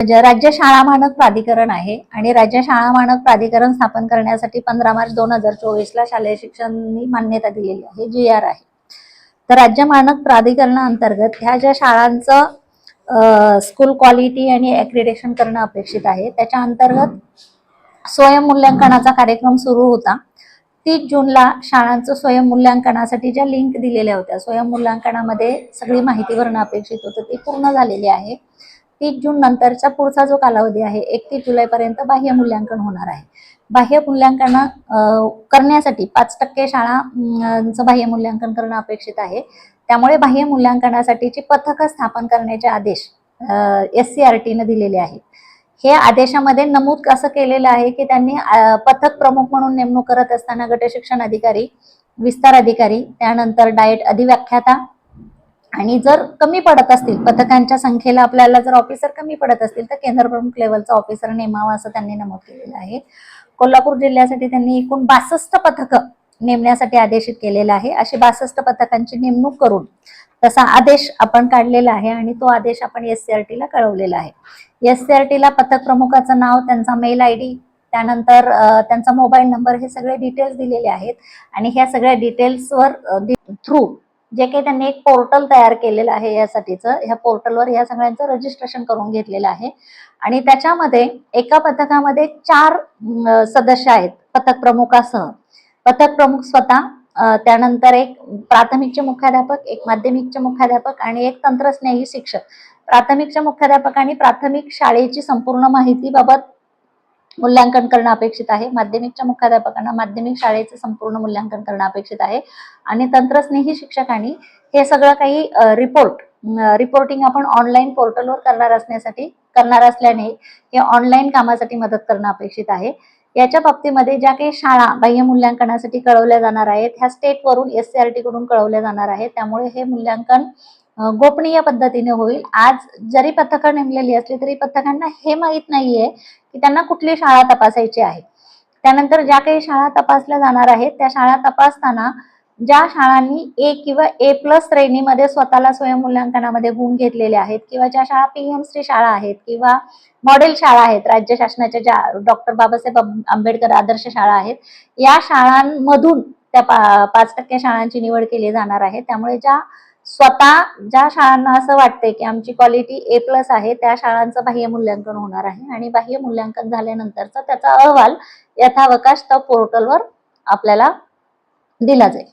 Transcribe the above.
म्हणजे राज्य शाळा मानक प्राधिकरण आहे आणि राज्य शाळा मानक प्राधिकरण स्थापन करण्यासाठी पंधरा मार्च दोन हजार चोवीस ला शालेय शिक्षण मान्यता दिलेली आहे जी आर आहे. तर राज्य मानक प्राधिकरणाअंतर्गत ह्या ज्या शाळांचं स्कूल क्वालिटी आणि ॲक्रिडेशन करणं अपेक्षित आहे त्याच्या अंतर्गत स्वयंमूल्यांकनाचा कार्यक्रम सुरू होता. तीस जूनला शाळांचं स्वयंमूल्यांकनासाठी ज्या लिंक दिलेल्या होत्या स्वयंमूल्यांकनामध्ये सगळी माहिती भरणं अपेक्षित होतं ती पूर्ण झालेली आहे. तीस जून नंतरचा पुढचा जो कालावधी आहे एकतीस जुलैपर्यंत बाह्य मूल्यांकन होणार आहे. बाह्य मूल्यांकन करण्यासाठी पाच टक्के शाळांचं बाह्य मूल्यांकन करणं अपेक्षित आहे. त्यामुळे बाह्य मूल्यांकनासाठीची पथकं स्थापन करण्याचे आदेश एस सी आर टीनं दिलेले आहेत. हे आदेशामध्ये नमूद असं केलेलं आहे की त्यांनी पथक प्रमुख म्हणून नेमणूक करत असताना गट शिक्षण अधिकारी विस्तार अधिकारी त्यानंतर डाएट अधिव्याख्याता आणि जर कमी पडत असतील पथकांच्या संख्येला आपल्याला जर ऑफिसर कमी पडत असतील तर केंद्र प्रमुख लेवलचा ऑफिसर नेमावा असं त्यांनी नमूद केलेलं आहे. कोल्हापूर जिल्ह्यासाठी त्यांनी एकूण बासष्ट पथकं नेमण्यासाठी आदेशित केलेलं आहे. अशी बासष्ट पथकांची नेमणूक करून तसा आदेश आपण काढलेला आहे आणि तो आदेश आपण एस सी आर टीला कळवलेला आहे. एस सी आर टीला पथक प्रमुखाचं नाव त्यांचा मेल आय डी त्यानंतर त्यांचा मोबाईल नंबर हे सगळे डिटेल्स दिलेले आहेत. आणि ह्या सगळ्या डिटेल्सवर थ्रू जे काही त्यांनी एक पोर्टल तयार केलेलं आहे यासाठीचं ह्या पोर्टलवर या सगळ्यांचं रजिस्ट्रेशन करून घेतलेलं आहे. आणि त्याच्यामध्ये एका पथकामध्ये चार सदस्य आहेत पथक प्रमुखासह. पथक प्रमुख स्वतः त्यानंतर एक प्राथमिकचे मुख्याध्यापक एक माध्यमिकचे मुख्याध्यापक आणि एक तंत्रस्नेही शिक्षक. प्राथमिकच्या मुख्याध्यापकांनी प्राथमिक शाळेची संपूर्ण माहितीबाबत मूल्यांकन करणं अपेक्षित आहे. माध्यमिकच्या मुख्याध्यापकांना माध्यमिक शाळेचं संपूर्ण मूल्यांकन करणं अपेक्षित आहे. आणि तंत्रस्नेही शिक्षकांनी हे सगळं काही रिपोर्ट रिपोर्टिंग आपण ऑनलाईन पोर्टलवर करणार असण्यासाठी करणार असल्याने हे ऑनलाईन कामासाठी मदत करणं अपेक्षित आहे. याच्या बाबतीमध्ये ज्या काही शाळा बाह्य मूल्यांकनासाठी कळवल्या जाणार आहेत ह्या स्टेटवरून एस सी आर टी कडून कळवल्या जाणार आहेत. त्यामुळे हे मूल्यांकन गोपनीय पद्धतीने होईल. आज जरी पथकं नेमलेली असली तरी पथकांना हे माहीत नाहीये की त्यांना कुठली शाळा तपासायची आहे. त्यानंतर ज्या काही शाळा तपासल्या जाणार आहेत त्या शाळा तपासताना ज्या शाळांनी ए किंवा ए प्लस श्रेणीमध्ये स्वतःला स्वयंमूल्यांकनामध्ये गुण घेतलेले आहेत किंवा ज्या शाळा पीएमसी शाळा आहेत किंवा मॉडेल शाळा आहेत राज्य शासनाच्या ज्या डॉक्टर बाबासाहेब आंबेडकर आदर्श शाळा आहेत या शाळांमधून त्या पा पाच टक्के शाळांची निवड केली जाणार आहे. त्यामुळे ज्या स्वतः ज्या शाळांना असं वाटतंय की आमची क्वालिटी ए प्लस आहे त्या शाळांचं बाह्य मूल्यांकन होणार आहे आणि बाह्य मूल्यांकन झाल्यानंतरचा त्याचा अहवाल यथावकाश त्या पोर्टलवर आपल्याला दिला जाईल.